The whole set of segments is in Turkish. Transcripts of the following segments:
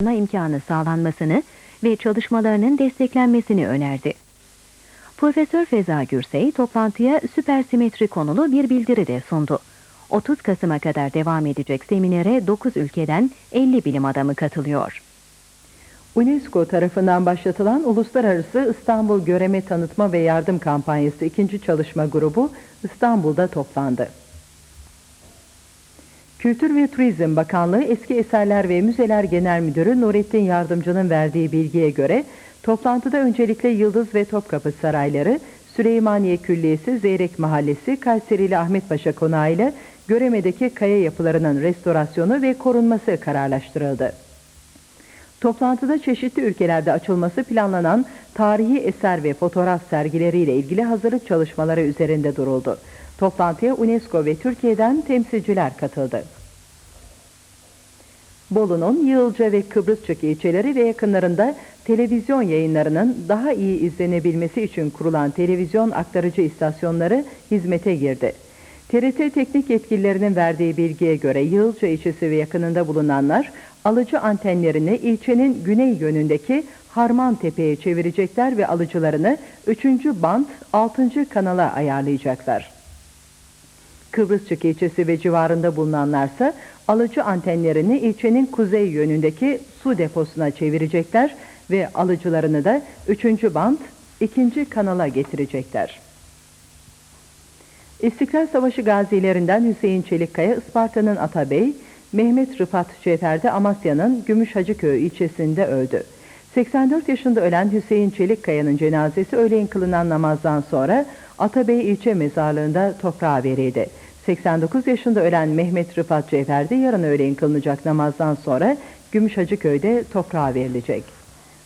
imkanı sağlanmasını ve çalışmalarının desteklenmesini önerdi. Profesör Feza Gürsey toplantıya süpersimetri konulu bir bildiri de sundu. 30 Kasım'a kadar devam edecek seminere 9 ülkeden 50 bilim adamı katılıyor. UNESCO tarafından başlatılan Uluslararası İstanbul Göreme Tanıtma ve Yardım Kampanyası ikinci çalışma grubu İstanbul'da toplandı. Kültür ve Turizm Bakanlığı Eski Eserler ve Müzeler Genel Müdürü Nurettin Yardımcı'nın verdiği bilgiye göre toplantıda öncelikle Yıldız ve Topkapı Sarayları, Süleymaniye Külliyesi, Zeyrek Mahallesi, Kayserili Ahmet Paşa Konağı ile Göreme'deki kaya yapılarının restorasyonu ve korunması kararlaştırıldı. Toplantıda çeşitli ülkelerde açılması planlanan tarihi eser ve fotoğraf sergileriyle ilgili hazırlık çalışmaları üzerinde duruldu. Toplantıya UNESCO ve Türkiye'den temsilciler katıldı. Bolu'nun Yığılca ve Kıbrısçık ilçeleri ve yakınlarında televizyon yayınlarının daha iyi izlenebilmesi için kurulan televizyon aktarıcı istasyonları hizmete girdi. TRT teknik yetkililerinin verdiği bilgiye göre Yığılca ilçesi ve yakınında bulunanlar alıcı antenlerini ilçenin güney yönündeki Harman Tepe'ye çevirecekler ve alıcılarını 3. band 6. kanala ayarlayacaklar. Kıbrısçık ilçesi ve civarında bulunanlarsa alıcı antenlerini ilçenin kuzey yönündeki su deposuna çevirecekler ve alıcılarını da 3. band 2. kanala getirecekler. İstiklal Savaşı gazilerinden Hüseyin Çelikkaya Isparta'nın Atabey, Mehmet Rıfat Cefer'de Amasya'nın Gümüşhacıköy ilçesinde öldü. 84 yaşında ölen Hüseyin Çelikkaya'nın cenazesi öğleyin kılınan namazdan sonra Atabey ilçe mezarlığında toprağa verildi. 89 yaşında ölen Mehmet Rıfat Cevher de yarın öğleyin kılınacak namazdan sonra Gümüşhacıköy'de toprağa verilecek.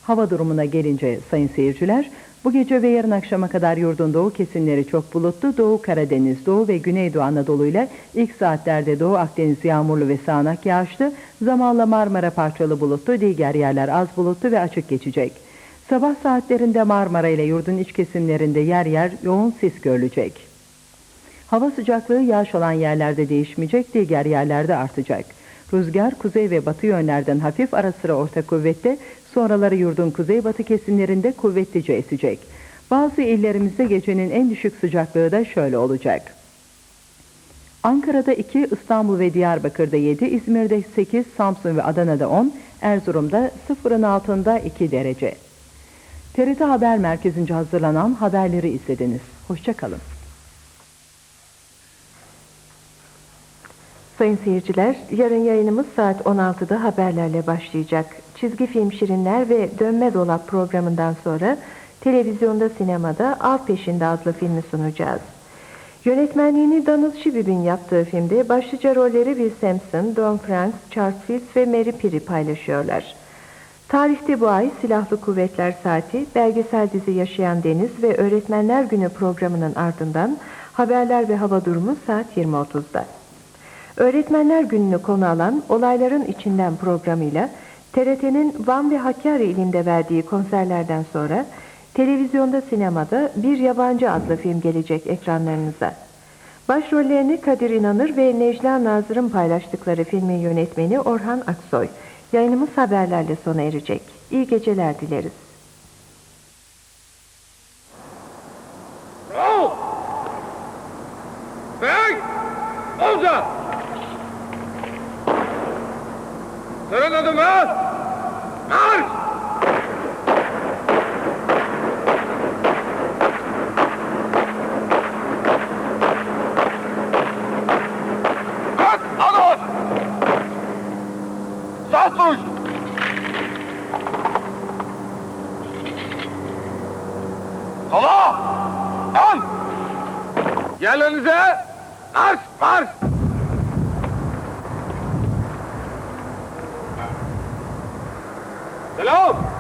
Hava durumuna gelince sayın seyirciler, bu gece ve yarın akşama kadar yurdun doğu kesimleri çok bulutlu, Doğu Karadeniz, Doğu ve Güneydoğu Anadolu ile ilk saatlerde Doğu Akdeniz yağmurlu ve sağanak yağışlı, zamanla Marmara parçalı bulutlu, diğer yerler az bulutlu ve açık geçecek. Sabah saatlerinde Marmara ile yurdun iç kesimlerinde yer yer yoğun sis görülecek. Hava sıcaklığı yağış olan yerlerde değişmeyecek, diğer yerlerde artacak. Rüzgar kuzey ve batı yönlerden hafif ara sıra orta kuvvette, sonraları yurdun kuzeybatı kesimlerinde kuvvetlice esecek. Bazı illerimizde gecenin en düşük sıcaklığı da şöyle olacak. Ankara'da 2, İstanbul ve Diyarbakır'da 7, İzmir'de 8, Samsun ve Adana'da 10, Erzurum'da sıfırın altında 2 derece. TRT Haber Merkezi'nce hazırlanan haberleri izlediniz. Hoşçakalın. Sayın seyirciler, yarın yayınımız saat 16'da haberlerle başlayacak. Çizgi film Şirinler ve Dönme Dolap programından sonra televizyonda sinemada Av Peşinde adlı filmi sunacağız. Yönetmenliğini Donald Shibib'in yaptığı filmde başlıca rolleri Will Sampson, Don Franks, Charles Fields ve Mary Piri paylaşıyorlar. Tarihte bu ay Silahlı Kuvvetler Saati, belgesel dizi Yaşayan Deniz ve Öğretmenler Günü programının ardından haberler ve hava durumu saat 20.30'da. Öğretmenler Günü'nü konu alan Olayların İçinden programıyla TRT'nin Van ve Hakkari ilinde verdiği konserlerden sonra televizyonda sinemada Bir Yabancı adlı film gelecek ekranlarınıza. Başrollerini Kadir İnanır ve Necla Nazır'ın paylaştıkları filmin yönetmeni Orhan Aksoy. Yayınımız haberlerle sona erecek. İyi geceler dileriz. Bravo! Bey! Olca! Sıran adımı! Marş! Kalk! Ados! Sağ! Sola! Ön! Yerlerinize! Marş! Marş! Sa!